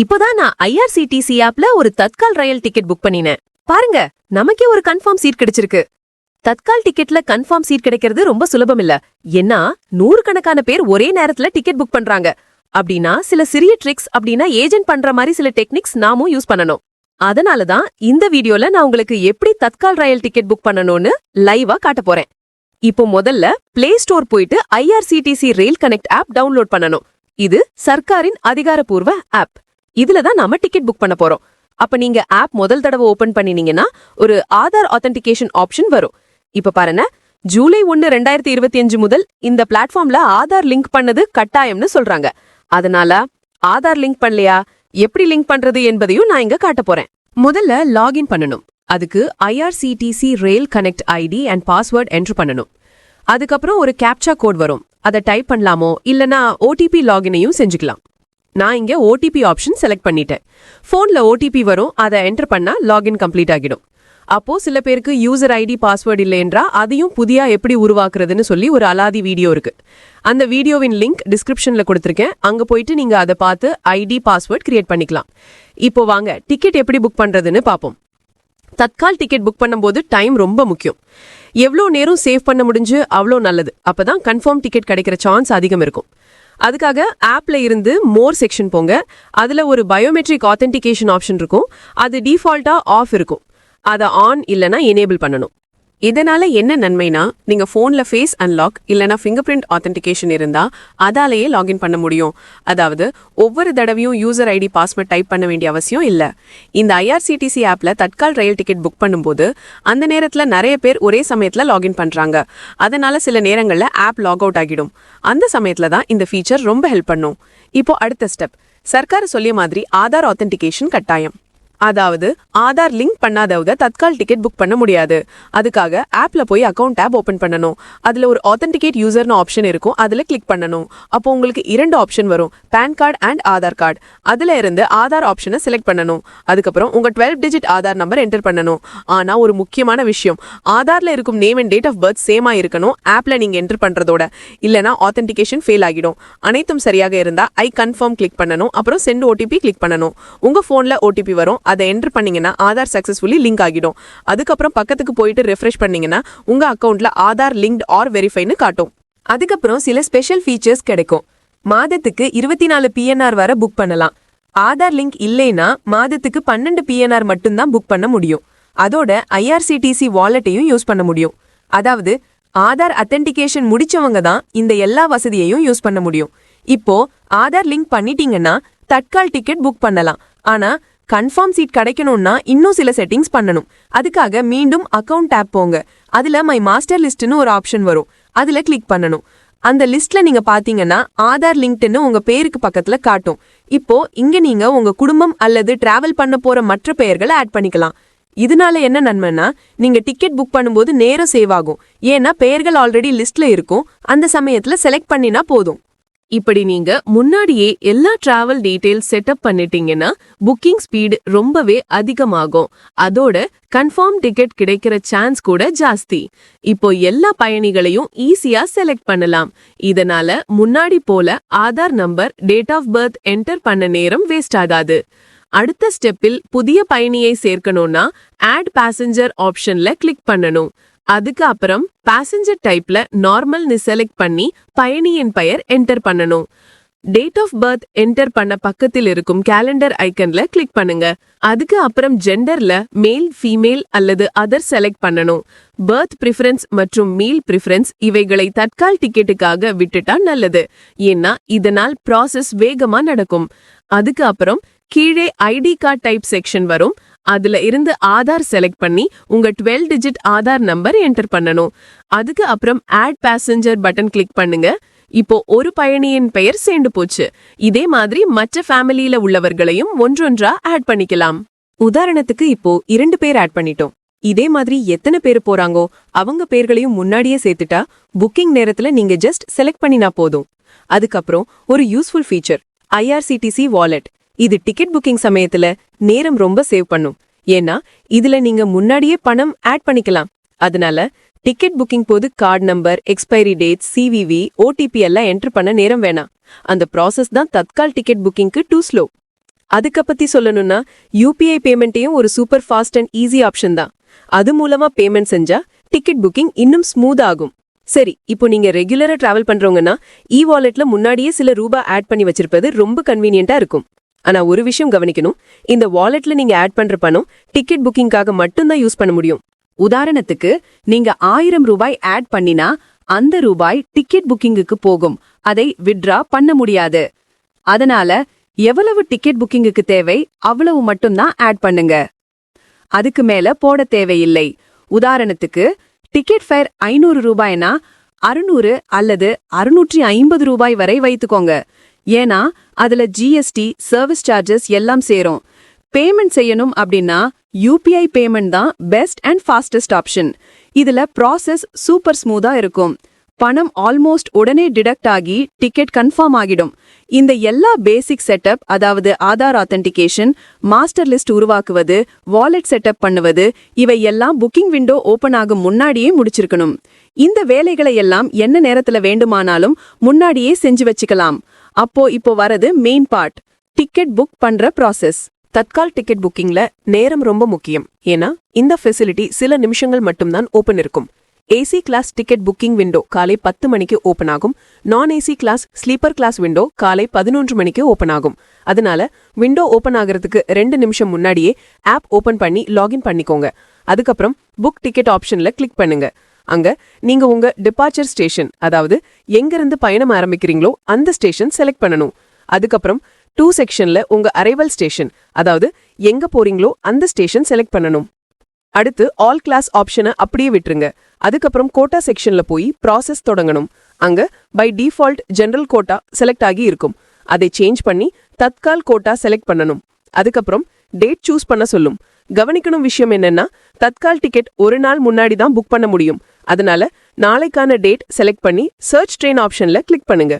இப்போதான் நான் ஐஆர்சிடிசி ஆப்ல ஒரு தத்கால் ரயில் டிக்கெட் புக் பண்ணினேன். பாருங்க நமக்கே ஒரு கன்ஃபார்ம் சீட் கிடைச்சிருக்கு. தத்கால் டிக்கெட்ல கன்ஃபார்ம் சீட் கிடைக்கிறது ரொம்ப சுலபம் இல்ல. ஏன்னா நூறுக்கணக்கான பேர் ஒரே நேரத்துல டிக்கெட் புக் பண்றாங்க. அப்படின்னா சில சிறிய ட்ரிக்ஸ் அப்படின்னா ஏஜென்ட் பண்ற மாதிரி சில டெக்னிக்ஸ் நாமும் யூஸ் பண்ணணும். அதனால தான் இந்த வீடியோல நான் உங்களுக்கு எப்படி தத்கால் ரயில் டிக்கெட் புக் பண்ணணும்னு லைவா காட்ட போறேன். இப்போ முதல்ல பிளே ஸ்டோர் போயிட்டு IRCTC rail connect app download பண்ணணும். இது சர்க்காரின் அதிகாரப்பூர்வ ஆப். இதுல தான் நாம டிக்கெட் புக் பண்ண போறோம். அப்ப நீங்க ஆப் முதல் தடவை ஓபன் பண்ணினீங்கன்னா ஒரு ஆதார் ஆத்தென்டிகேஷன் ஆப்ஷன் வரும். இப்ப பாருங்க ஜூலை ஒன்னு ரெண்டாயிரத்தி இருபத்தி அஞ்சு முதல் இந்த பிளாட்ஃபார்ம்ல ஆதார் லிங்க் பண்ணது கட்டாயம்னு சொல்றாங்க. அதனால ஆதார் லிங்க் பண்ணலையா? எப்படி லிங்க் பண்றது என்பதையும் நான் இங்க காட்ட போறேன். முதல்ல லாகின் பண்ணணும். அதுக்கு IRCTC rail connect ID and password enter பண்ணணும். அதுக்கப்புறம் ஒரு கேப்சா கோட் வரும். அதை டைப் பண்ணலாமோ இல்லனா ஓடிபி லாகினையும் செஞ்சுக்கலாம். நான் இங்கே ஓடிபி ஆப்ஷன் செலக்ட் பண்ணிட்டேன். ஃபோன்ல ஓடிபி வரும் அதை என்டர் பண்ணா லாகின் கம்ப்ளீட் ஆகிடும். அப்போ சில பேருக்கு யூசர் ஐடி பாஸ்வேர்டு இல்லைன்றா அதையும் புதியா எப்படி உருவாக்குறதுன்னு சொல்லி ஒரு அலாதி வீடியோ இருக்கு. அந்த வீடியோவின் லிங்க் டிஸ்கிரிப்ஷன்ல கொடுத்துருக்கேன். அங்க போயிட்டு நீங்க அதை பார்த்து ஐடி பாஸ்வேர்ட் கிரியேட் பண்ணிக்கலாம். இப்போ வாங்க டிக்கெட் எப்படி புக் பண்றதுன்னு பார்ப்போம். தற்கால் டிக்கெட் புக் பண்ணும்போது டைம் ரொம்ப முக்கியம். எவ்வளோ நேரம் சேவ் பண்ண முடிஞ்சு அவ்வளோ நல்லது. அப்பதான் கன்ஃபார்ம் டிக்கெட் கிடைக்கிற சான்ஸ் அதிகம் இருக்கும். அதுக்காக ஆப்பில் இருந்து மோர் செக்ஷன் போங்க. அதில் ஒரு பயோமெட்ரிக் ஆத்தென்டிகேஷன் ஆப்ஷன் இருக்கும். அது டிஃபால்ட்டாக ஆஃப் இருக்கும். அதை ஆன் இல்லைனா எனேபிள் பண்ணணும். இதனால என்ன நன்மைனா நீங்க போன்ல ஃபேஸ் அன்லாக் இல்லனா ஃபிங்கர் பிரிண்ட் ஆத்தென்டிகேஷன் இருந்தா அதாலேயே லாகின் பண்ண முடியும். அதாவது ஒவ்வொரு தடவையும் யூசர் ஐடி பாஸ்வேர்ட் டைப் பண்ண வேண்டிய அவசியம் இல்ல. இந்த ஐஆர்சிடிசி ஆப்ல தட்கால் ரயில் டிக்கெட் புக் பண்ணும்போது அந்த நேரத்துல நிறைய பேர் ஒரே சமயத்துல லாகின் பண்றாங்க. அதனால சில நேரங்கள்ல ஆப் லாக் அவுட் ஆகிடும். அந்த சமயத்துல தான் இந்த ஃபீச்சர் ரொம்ப ஹெல்ப் பண்ணும். இப்போ அடுத்த ஸ்டெப் சர்க்கார் சொல்லிய மாதிரி ஆதார் ஆத்தென்டிகேஷன் கட்டாயம். அதாவது ஆதார் லிங்க் பண்ணாதவங்க தத்கால் டிக்கெட் புக் பண்ண முடியாது. அதுக்காக ஆப்ல போய் அக்கவுண்ட் டேப் ஓபன் பண்ணணும். அதுல ஒரு ஆத்தென்டிகேட் யூசர்னு ஆப்ஷன் இருக்கும். அதுல கிளிக் பண்ணணும். அப்போ உங்களுக்கு இரண்டு ஆப்ஷன் வரும். PAN card and Aadhaar card அதுல இருந்து ஆதார் ஆப்ஷனை செலக்ட் பண்ணணும். அதுக்கப்புறம் உங்க twelve digit Aadhaar number enter பண்ணணும். ஆனா ஒரு முக்கியமான விஷயம். ஆதார்ல இருக்கும் name and date of birth சேமா இருக்கணும். ஆப்ல நீங்க என்டர் பண்றதோட. இல்லனா ஆத்தென்டிகேஷன் ஃபெயில் ஆகிடும். அனைத்தும் சரியாக இருந்தா ஐ கன்ஃபார்ம் கிளிக் பண்ணணும். அப்புறம் சென்ட் ஓடிபி கிளிக் பண்ணணும். உங்க போன்ல ஓடிபி வரும். அதை என்டர் பண்ணிங்கன்னா ஆதார் சக்ஸஸ்ஃபுல்லி லிங்க் ஆகிடும். அதுக்கப்புறம் பக்கத்துக்கு போயிட்டு ரெஃப்ரெஷ் பண்ணீங்கன்னா உங்கள் அக்கௌண்ட்டில் ஆதார் லிங்க்ட் ஆர் வெரிஃபைன்னு காட்டும். அதுக்கப்புறம் சில ஸ்பெஷல் ஃபீச்சர்ஸ் கிடைக்கும். மாதத்துக்கு இருபத்தி நாலு பிஎன்ஆர் வரை புக் பண்ணலாம். ஆதார் லிங்க் இல்லைனா மாதத்துக்கு பன்னெண்டு பிஎன்ஆர் மட்டும்தான் புக் பண்ண முடியும். அதோட ஐஆர்சிடிசி வாலெட்டையும் யூஸ் பண்ண முடியும். அதாவது ஆதார் அத்தென்டிகேஷன் முடிச்சவங்க தான் இந்த எல்லா வசதியையும் யூஸ் பண்ண முடியும். இப்போ ஆதார் லிங்க் பண்ணிட்டீங்கன்னா தட்கால் டிக்கெட் புக் பண்ணலாம். ஆனா கன்ஃபார்ம் சீட் கிடைக்கணும்னா இன்னும் சில செட்டிங்ஸ் பண்ணணும். அதுக்காக மீண்டும் அக்கவுண்ட் டேப் போங்க. அதுல மை மாஸ்டர் லிஸ்ட்னு ஒரு ஆப்ஷன் வரும். அதுல கிளிக் பண்ணணும். அந்த லிஸ்ட்ல நீங்க பாத்தீங்கன்னா ஆதார் லிங்க்ட்னு உங்க பேருக்கு பக்கத்துல காட்டும். இப்போ இங்க நீங்க உங்க குடும்பம் அல்லது டிராவல் பண்ண போற மற்ற பெயர்களை ஆட் பண்ணிக்கலாம். இதனால என்ன நன்மைனா நீங்க டிக்கெட் புக் பண்ணும்போது நேரம் சேவ் ஆகும். ஏன்னா பெயர்கள் ஆல்ரெடி லிஸ்ட்ல இருக்கும். அந்த சமயத்துல செலக்ட் பண்ணினா போதும். இப்படி நீங்க முன்னாடியே எல்லா டிராவல் டீடைல்ஸ் செட்டப் பண்ணிட்டீங்கன்னா புக்கிங் ஸ்பீடு ரொம்பவே அதிகமாகும். அதோட கன்ஃபார்ம் டிக்கெட் கிடைக்கிற சான்ஸ் கூட ஜாஸ்தி. இப்போ எல்லா பயணிகளையும் ஈஸியா செலக்ட் பண்ணலாம். இதனால முன்னாடி போல Aadhaar number date of birth enter பண்ண நேரம் வேஸ்ட் ஆகாது. அடுத்த ஸ்டெப்பில் புதிய பயணியை சேர்க்கணும்னா ஆட் பேசஞ்சர் ஆப்ஷன்ல கிளிக் பண்ணணும். அதுக்கு அப்புறம் பேசஞ்சர் டைப்ல நார்மல்னு செலக்ட் பண்ணி பயணியின் பெயர் என்டர் பண்ணணும். டேட் ஆஃப் பர்த் என்டர் பண்ண பக்கத்தில் இருக்கும் கேலண்டர் ஐக்கன்ல கிளிக் பண்ணுங்க. அதுக்கு அப்புறம் ஜெண்டர்ல மேல் ஃபீமேல் அல்லது அதர் செலக்ட் பண்ணணும். பர்த் ப்ரிஃபரன்ஸ் மற்றும் மீல் ப்ரிஃபரன்ஸ் இவைகளை தற்கால் டிக்கெட்டுக்காக விட்டுட்டா நல்லது. ஏன்னா இதனால் ப்ராசஸ் வேகமா நடக்கும். அதுக்கு அப்புறம் கீழே ஐடி கார்டு டைப் செக்ஷன் வரும். அதுல இருந்து ஆதார் செலக்ட் பண்ணி உங்க twelve digit Aadhaar number enter பண்ணணும். அதுக்கு அப்புறம் ஆட் பேசஞ்சர் பட்டன் கிளிக் பண்ணுங்க. இப்போ ஒரு பயணியின் பெயர் சேர்ந்து போச்சு. இதே மாதிரி மற்ற ஃபேமிலியில உள்ளவர்களையும் ஒன்றொன்றா ஆட் பண்ணிக்கலாம். உதாரணத்துக்கு இப்போ இரண்டு பேர் ஆட் பண்ணிட்டோம். இதே மாதிரி எத்தனை பேர் போறாங்கோ அவங்க பேர்களையும் முன்னாடியே சேர்த்துட்டா புக்கிங் நேரத்துல நீங்க ஜஸ்ட் செலக்ட் பண்ணினா போதும். அதுக்கப்புறம் ஒரு யூஸ்ஃபுல் ஃபீச்சர் ஐஆர்சிடிசி வாலெட். இது டிக்கெட் புக்கிங் சமயத்துல நேரம் ரொம்ப சேவ் பண்ணும். ஏன்னா இதுல நீங்க முன்னாடியே பணம் ஆட் பண்ணிக்கலாம். அதனால டிக்கெட் புக்கிங் போது card number expiry date CVV OTP எல்லாம் என்டர் பண்ண நேரம் வேணாம். அந்த ப்ராசஸ் தான் தத்கால் டிக்கெட் புக்கிங்க்கு டூ ஸ்லோ அதுக்க பத்தி சொல்லணும்னா யூபிஐ பேமெண்ட்டையும் ஒரு super fast and easy option தான். அது மூலமா பேமெண்ட் செஞ்சா டிக்கெட் புக்கிங் இன்னும் ஸ்மூத் ஆகும். சரி இப்போ நீங்க ரெகுலரா டிராவல் பண்றவங்கன்னா இ வாலெட்ல முன்னாடியே சில ரூபா ஆட் பண்ணி வச்சிருப்பது ரொம்ப கன்வீனியன்ட்டா இருக்கும். ஆனா ஒரு விஷயம் கவனிக்கணும். இந்த வாலெட்ல நீங்க ஆட் பண்ற பணம் டிக்கெட் புக்கிங்காக மட்டும்தான் யூஸ் பண்ண முடியும். உதாரணத்துக்கு நீங்க ஆயிரம் ரூபாய் ஆட் பண்ணினா அந்த ரூபாய் டிக்கெட் புக்கிங்குக்கு போகும். அதை விட்ரா பண்ண முடியாது. அதனால எவ்வளவு டிக்கெட் புக்கிங்குக்கு தேவை அவ்வளவு மட்டும்தான் ஆட் பண்ணுங்க. அதுக்கு மேல போட தேவையில்லை. உதாரணத்துக்கு டிக்கெட் ஃபேர் ஐநூறு ரூபாய்னா அறுநூறு அல்லது அறுநூற்றி ஐம்பது ரூபாய் வரை வைத்துக்கோங்க. ஏன்னா அதுல ஜிஎஸ்டி சர்வீஸ் சார்ஜஸ் எல்லாம் சேரும். பேமெண்ட் செய்யணும் அப்படின்னா யூபிஐ பேமெண்ட் தான் பெஸ்ட் அண்ட் ஃபாஸ்டஸ்ட் ஆப்ஷன் இதுல ப்ராசஸ் சூப்பர் ஸ்மூதா இருக்கும். பணம் ஆல்மோஸ்ட் உடனே டிடக்ட் ஆகி டிக்கெட் கன்ஃபார்ம் ஆகிடும். இந்த எல்லா பேசிக் செட்டப் அதாவது ஆதார் ஆத்தென்டிகேஷன் மாஸ்டர் லிஸ்ட் உருவாக்குவது வாலெட் செட்டப் பண்ணுவது இவை எல்லாம் புக்கிங் விண்டோ ஓபன் ஆகும் முன்னாடியே முடிச்சிருக்கணும். இந்த வேலைகளை எல்லாம் என்ன நேரத்துல வேண்டுமானாலும் முன்னாடியே செஞ்சு வச்சுக்கலாம். அப்போ இப்போ வரது மெயின் பார்ட் டிக்கெட் புக் பண்ற ப்ராசஸ் தற்கால் டிக்கெட் புக்கிங்ல நேரம் ரொம்ப முக்கியம். ஏன்னா இந்த ஃபெசிலிட்டி சில நிமிஷங்கள் மட்டும்தான் ஓபன் இருக்கும். AC class ticket booking window காலை பத்து மணிக்கு ஓபன் ஆகும். Non AC class sleeper class window காலை பதினொன்று மணிக்கு ஓபன் ஆகும். அதனால விண்டோ ஓபன் ஆகிறதுக்கு ரெண்டு நிமிஷம் முன்னாடியே ஆப் ஓபன் பண்ணி லாகின் பண்ணிக்கோங்க. அதுக்கப்புறம் புக் டிக்கெட் ஆப்ஷன்ல கிளிக் பண்ணுங்க. அங்க நீங்க உங்க டிபார்ச்சர் ஸ்டேஷன் அதாவது எங்கிருந்து பயணம் ஆரம்பிக்கிறீங்களோ அந்த ஸ்டேஷன் செலக்ட் பண்ணணும். அதுக்கப்புறம் டூ செக்ஷன்ல உங்க அரைவல் ஸ்டேஷன் அதாவது எங்க போறீங்களோ அந்த ஸ்டேஷன் செலக்ட் பண்ணணும். அடுத்து ஆல் கிளாஸ் ஆப்ஷனை அப்படியே விட்டுருங்க. அதுக்கப்புறம் கோட்டா செக்ஷன்ல போய் ப்ராசஸ் தொடங்கணும். அங்க by default general quota select ஆகி இருக்கும். அதை சேஞ்ச் பண்ணி தத்கால் கோட்டா செலக்ட் பண்ணணும். அதுக்கப்புறம் டேட் சூஸ் பண்ண சொல்லும். கவனிக்கணும் விஷயம் என்னன்னா தத்கால் டிக்கெட் ஒரு நாள் முன்னாடி தான் புக் பண்ண முடியும். அதனால நாளைக்கான டேட் செலக்ட் பண்ணி சர்ச் ட்ரெயின் ஆப்ஷன்ல கிளிக் பண்ணுங்க.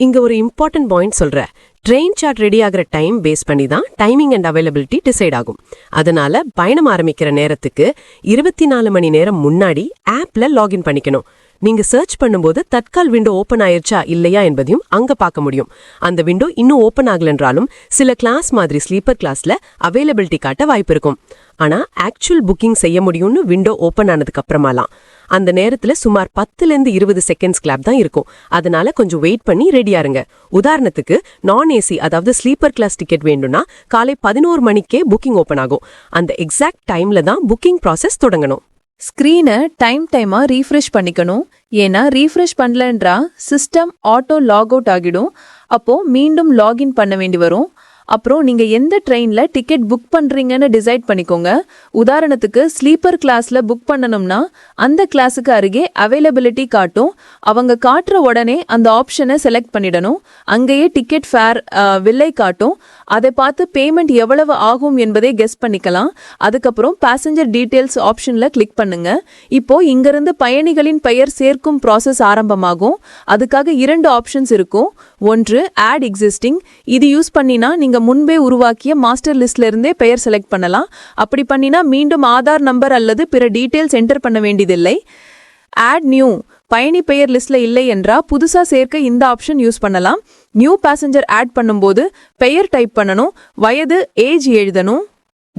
இங்க ஒரு இம்பார்ட்டன்ட் பாயிண்ட் சொல்றேன் ட்ரெயின் சார்ட் ரெடி ஆகிற டைம் பேஸ் பண்ணி தான் டைமிங் அண்ட் அவைலபிலிட்டி டிசைட் ஆகும். அதனால பயணம் ஆரம்பிக்கிற நேரத்துக்கு இருபத்தி நாலு மணி நேரம் முன்னாடி ஆப்ல லாகின் பண்ணிக்கணும். நீங்க சர்ச் பண்ணும்போது தற்கால் விண்டோ ஓபன் ஆயிருச்சா இல்லையா என்பதையும் அங்க பார்க்க முடியும். அந்த விண்டோ இன்னும் ஓபன் ஆகலன்றாலும் சில கிளாஸ் மாதிரி ஸ்லீப்பர் கிளாஸ்ல அவைலபிலிட்டி காட்ட வாய்ப்பு இருக்கும். ஆனா ஆக்சுவல் புக்கிங் செய்ய முடியும்னு விண்டோ ஓபன் ஆனதுக்கு அப்புறமாலாம். அந்த நேரத்துல சுமார் பத்துல இருந்து இருபது செகண்ட்ஸ் கிளாப் தான் இருக்கும். அதனால கொஞ்சம் வெயிட் பண்ணி ரெடியா இருங்க. உதாரணத்துக்கு நான் ஏசி அதாவது ஸ்லீப்பர் கிளாஸ் டிக்கெட் வேண்டும்னா காலை பதினோரு மணிக்கே புக்கிங் ஓபன் ஆகும். அந்த எக்ஸாக்ட் டைம்ல தான் புக்கிங் ப்ராசஸ் தொடங்கணும். ஸ்க்ரீனை டைம் டைமாக ரீஃப்ரெஷ் பண்ணிக்கணும். ஏன்னா ரீஃப்ரெஷ் பண்ணலன்றா சிஸ்டம் ஆட்டோ லாக் அவுட் ஆகிடும். அப்போது மீண்டும் லாகின் பண்ண வேண்டி வரும். அப்புறம் நீங்க எந்த ட்ரெயின்ல டிக்கெட் புக் பண்றீங்கன்னு டிசைட் பண்ணிக்கோங்க. உதாரணத்துக்கு ஸ்லீப்பர் கிளாஸ்ல புக் பண்ணணும்னா அந்த கிளாஸுக்கு அருகே அவைலபிலிட்டி காட்டும். அவங்க காட்டுற உடனே அந்த ஆப்ஷனை செலக்ட் பண்ணிடணும். அங்கேயே டிக்கெட் ஃபேர் வில்லை காட்டும். அதை பார்த்து பேமெண்ட் எவ்வளவு ஆகும் என்பதை கெஸ் பண்ணிக்கலாம். அதுக்கப்புறம் பேசஞ்சர் டீட்டெயில்ஸ் ஆப்ஷன்ல கிளிக் பண்ணுங்க. இப்போ இங்கிருந்து பயணிகளின் பெயர் சேர்க்கும் ப்ராசஸ் ஆரம்பமாகும். அதுக்காக இரண்டு ஆப்ஷன்ஸ் இருக்கும். ஒன்று ஆட் எக்ஸிஸ்டிங் இது யூஸ் பண்ணினா நீங்கள் முன்பே உருவாக்கிய மாஸ்டர் லிஸ்ட்ல இருந்தே பெயர் செலக்ட் பண்ணலாம். அப்படி பண்ணினா மீண்டும் ஆதார் நம்பர் அல்லது பிற டீட்டெயில்ஸ் என்டர் பண்ண வேண்டியதில்லை. ஆட் நியூ பயணி பெயர் லிஸ்ட்ல இல்லை என்றா புதுசா சேர்க்க இந்த ஆப்ஷன் யூஸ் பண்ணலாம். நியூ பேசஞ்சர் ஆட் பண்ணும்போது பெயர் டைப் பண்ணணும். வயது ஏஜ் எழுதணும்.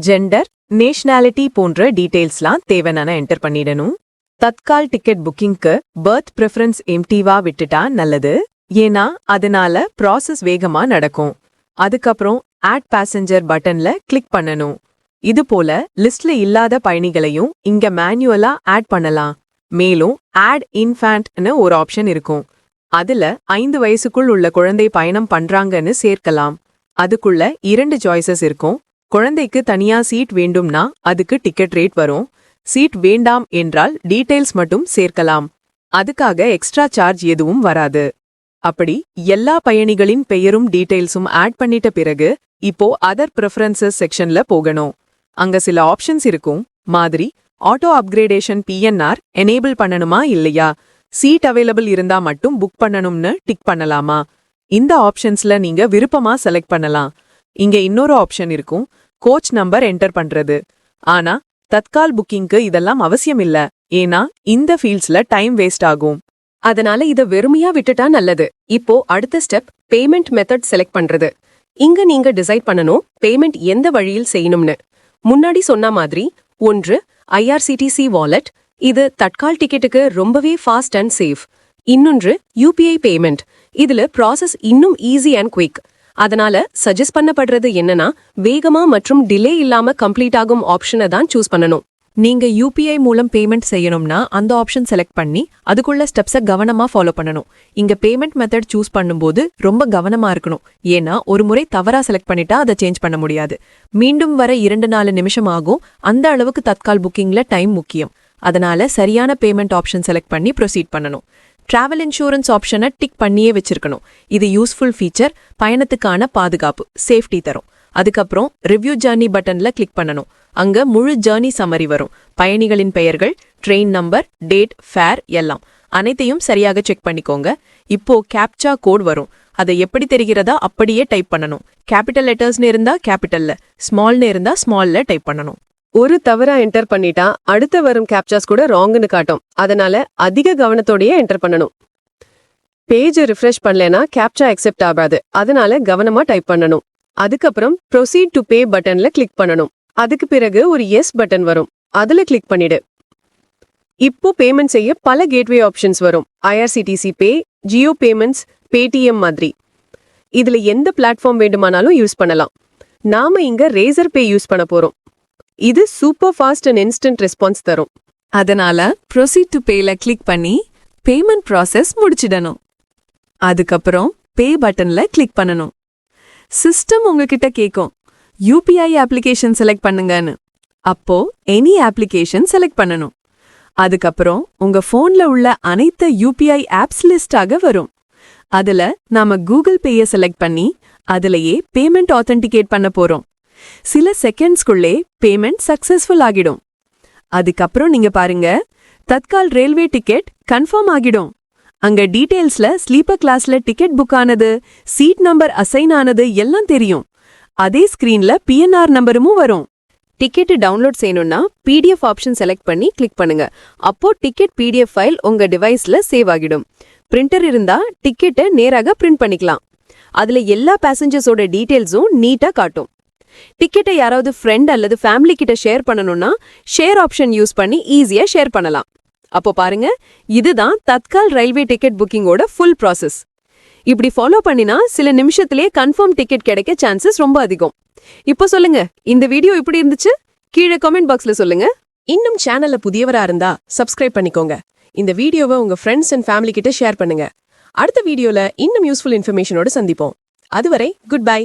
ஜெண்டர் நேஷனாலிட்டி போன்ற டீட்டெயில்ஸ்லாம் தேவையான என்டர் பண்ணிடணும். தத்கால் டிக்கெட் புக்கிங்க்கு பர்த் ப்ரிஃபரன்ஸ் எம்டிவா விட்டுட்டா நல்லது. ஏன்னா அதனால ப்ராசஸ் வேகமா நடக்கும். அதுக்கப்புறம் ஆட் பேசஞ்சர் பட்டன்ல கிளிக் பண்ணணும். இது போல லிஸ்ட்ல இல்லாத பயணிகளையும் இங்க மேனுவலா ஆட் பண்ணலாம். மேலும் ஆட் இன்ஃபேண்ட்னு ஒரு ஆப்ஷன் இருக்கும். அதுல ஐந்து வயசுக்குள் உள்ள குழந்தை பயணம் பண்றாங்கன்னு சேர்க்கலாம். அதுக்குள்ள இரண்டு சாய்ஸஸ் இருக்கும். குழந்தைக்கு தனியா சீட் வேண்டும்னா அதுக்கு டிக்கெட் ரேட் வரும். சீட் வேண்டாம் என்றால் டீடைல்ஸ் மட்டும் சேர்க்கலாம். அதுக்காக எக்ஸ்ட்ரா சார்ஜ் எதுவும் வராது. அப்படி எல்லா பயணிகளின் பெயரும் டீடைல்ஸும் ஆட் பண்ணிட்ட பிறகு இப்போ அதர் ப்ரிஃபரன்சஸ் செக்ஷன்ல போகணும். அங்க சில ஆப்ஷன்ஸ் இருக்கும். மாதிரி ஆட்டோ அப்கிரேடேஷன் பிஎன்ஆர் எனேபிள் பண்ணணுமா இல்லையா? சீட் அவைலபிள் இருந்தா மட்டும் புக் பண்ணணும்னு டிக் பண்ணலாமா? இந்த ஆப்ஷன்ஸ்ல நீங்க விருப்பமா செலக்ட் பண்ணலாம். இங்க இன்னொரு ஆப்ஷன் இருக்கும். கோச் நம்பர் என்டர் பண்றது. ஆனா தத்கால் புக்கிங்க்கு இதெல்லாம் அவசியம் இல்ல ஏன்னா இந்த ஃபீல்ட்ஸ்ல டைம் வேஸ்ட் ஆகும். அதனால இத வெறுமையா விட்டுட்டா நல்லது. இப்போ அடுத்த ஸ்டெப் பேமெண்ட் மெத்தட் செலக்ட் பண்றது. இங்க நீங்க டிசைட் பண்ணணும் பேமெண்ட் எந்த வழியில் செய்யணும்னு. முன்னாடி சொன்ன மாதிரி ஒன்று ஐஆர்சிடிசி வாலெட் இது தட்கால் டிக்கெட்டுக்கு ரொம்பவே ஃபாஸ்ட் அண்ட் சேஃப் இன்னொன்று யூபிஐ பேமெண்ட் இதுல ப்ராசஸ் இன்னும் ஈஸி அண்ட் குயிக் அதனால சஜஸ்ட் பண்ணப்படுறது என்னன்னா வேகமா மற்றும் டிலே இல்லாம கம்ப்ளீட் ஆகும் ஆப்ஷனை தான் சூஸ் பண்ணணும். நீங்க யூபிஐ மூலம் பேமெண்ட் செய்யணும்னா அந்த ஆப்ஷன் செலக்ட் பண்ணி அதுக்குள்ள ஸ்டெப்ஸை கவனமா ஃபாலோ பண்ணணும். இங்க பேமெண்ட் மெத்தட் சூஸ் பண்ணும்போது ரொம்ப கவனமா இருக்கணும். ஏன்னா ஒரு முறை தவறா செலக்ட் பண்ணிட்டா அதை சேஞ்ச் பண்ண முடியாது. மீண்டும் வர இரண்டு நாலு நிமிஷம் ஆகும். அந்த அளவுக்கு தற்கால் புக்கிங்ல டைம் முக்கியம். அதனால சரியான பேமெண்ட் ஆப்ஷன் செலக்ட் பண்ணி ப்ரொசீட் பண்ணணும். டிராவல் இன்சூரன்ஸ் ஆப்ஷனை டிக் பண்ணியே வச்சிருக்கணும். இது யூஸ்ஃபுல் ஃபீச்சர் பயணத்துக்கான பாதுகாப்பு சேஃப்டி தரும். அதுக்கப்புறம் ரிவ்யூ ஜர்னி பட்டன்ல கிளிக் பண்ணணும். அங்க முழு ஜேர்னி சம்மரி வரும். பயணிகளின் பெயர்கள் ட்ரெயின் நம்பர் டேட் ஃபேர் எல்லாம். அனைத்தையும் சரியாக செக் பண்ணிக்கோங்க. இப்போ கேப்சா கோட் வரும். அதை எப்படி தெரிகிறதா அப்படியே டைப் பண்ணணும். கேபிட்டல் லெட்டர்ஸ்னு இருந்தா கேபிட்டல்ல ஸ்மால்னு இருந்தா ஸ்மால்ல டைப் பண்ணணும். ஒரு தவறா என்டர் பண்ணிட்டா அடுத்த வரும் கேப்சாஸ் கூட ராங்னு காட்டும். அதனால அதிக கவனத்தோடயே என்டர் பண்ணணும். பேஜ் ரிஃப்ரெஷ் பண்ணலனா கேப்சா அக்செப்ட் ஆகாது. அதனால கவனமா டைப் பண்ணணும். அதுக்கப்புறம் ப்ரொசீட் டு பே பட்டன்ல கிளிக் பண்ணணும். அதுக்கு பிறகு ஒரு எஸ் பட்டன் வரும். அதுல கிளிக் பண்ணிடு. இப்போ பேமெண்ட் செய்ய பல கேட்வே ஆப்ஷன்ஸ் வரும். IRCTC pay Jio payments Paytm மாதிரி. இதுல எந்த பிளாட்ஃபார்ம் வேண்டுமானாலும் யூஸ் பண்ணலாம். நாம இங்க ரேசர் பே யூஸ் பண்ண போறோம். இது super fast and instant response தரும். அதனால ப்ரொசீட் டு பேல கிளிக் பண்ணி பேமெண்ட் ப்ராசஸ் முடிச்சிடணும். அதுக்கப்புறம் பே பட்டன்ல கிளிக் பண்ணணும். சிஸ்டம் உங்ககிட்ட கேக்கும். யூபிஐ அப்ளிகேஷன் செலக்ட் பண்ணுங்கன்னு. அப்போ எனி அப்ளிகேஷன் செலக்ட் பண்ணணும். அதுக்கப்புறம் உங்க ஃபோன்ல உள்ள அனைத்து யூபிஐ ஆப்ஸ் லிஸ்டாக வரும். அதுல நாம கூகுள் பேய செலக்ட் பண்ணி அதுலயே பேமெண்ட் ஆத்தென்டிகேட் பண்ண போறோம். சில செகண்ட்ஸ்குள்ளே பேமெண்ட் சக்சஸ்ஃபுல் ஆகிடும். அதுக்கப்புறம் நீங்க பாருங்க தத்கால் ரயில்வே டிக்கெட் கன்ஃபார்ம் ஆகிடும். அங்க டீடைல்ஸ்ல ஸ்லீப்பர் கிளாஸ்ல டிக்கெட் புக் ஆனது சீட் நம்பர் அசைன் ஆனது எல்லாம் தெரியும். அதே ஸ்கிரீன்ல பிஎன்ஆர் நம்பரும் வரும். டிக்கெட் டவுன்லோட் செய்யணும்னா பிடிஎஃப் ஆப்ஷன் செலக்ட் பண்ணி கிளிக் பண்ணுங்க. அப்போ டிக்கெட் பிடிஎஃப் ஃபைல் உங்க டிவைஸ்ல சேவ் ஆகிடும். பிரிண்டர் இருந்தா டிக்கெட்டை நேராக பிரிண்ட் பண்ணிக்கலாம். அதுல எல்லா பேசஞ்சர்ஸோட டீடைல்ஸும் நீட்டா காட்டும். டிக்கெட்டை யாராவது ஃப்ரெண்ட் அல்லது ஃபேமிலி கிட்ட ஷேர் பண்ணணும்னா ஷேர் ஆப்ஷன் யூஸ் பண்ணி ஈஸியா ஷேர் பண்ணலாம். அப்போ பாருங்க இதுதான் தத்கால் ரயில்வே டிக்கெட் புக்கிங்கோட ஃபுல் ப்ராசஸ் இப்படி ஃபாலோ பண்ணினா சில நிமிஷத்திலேயே கன்ஃபார்ம் டிக்கெட் கிடைக்க சான்சஸ் ரொம்ப அதிகம். இப்போ சொல்லுங்க இந்த வீடியோ எப்படி இருந்துச்சு? கீழே கமெண்ட் பாக்ஸ்ல சொல்லுங்க. இன்னும் சேனல்ல புதியவரா இருந்தா சப்ஸ்கிரைப் பண்ணிக்கோங்க. இந்த வீடியோவை உங்க ஃப்ரெண்ட்ஸ் அண்ட் ஃபேமிலி கிட்ட ஷேர் பண்ணுங்க. அடுத்த வீடியோல இன்னும் யூஸ்ஃபுல் இன்ஃபர்மேஷனோட சந்திப்போம். அதுவரை குட் பை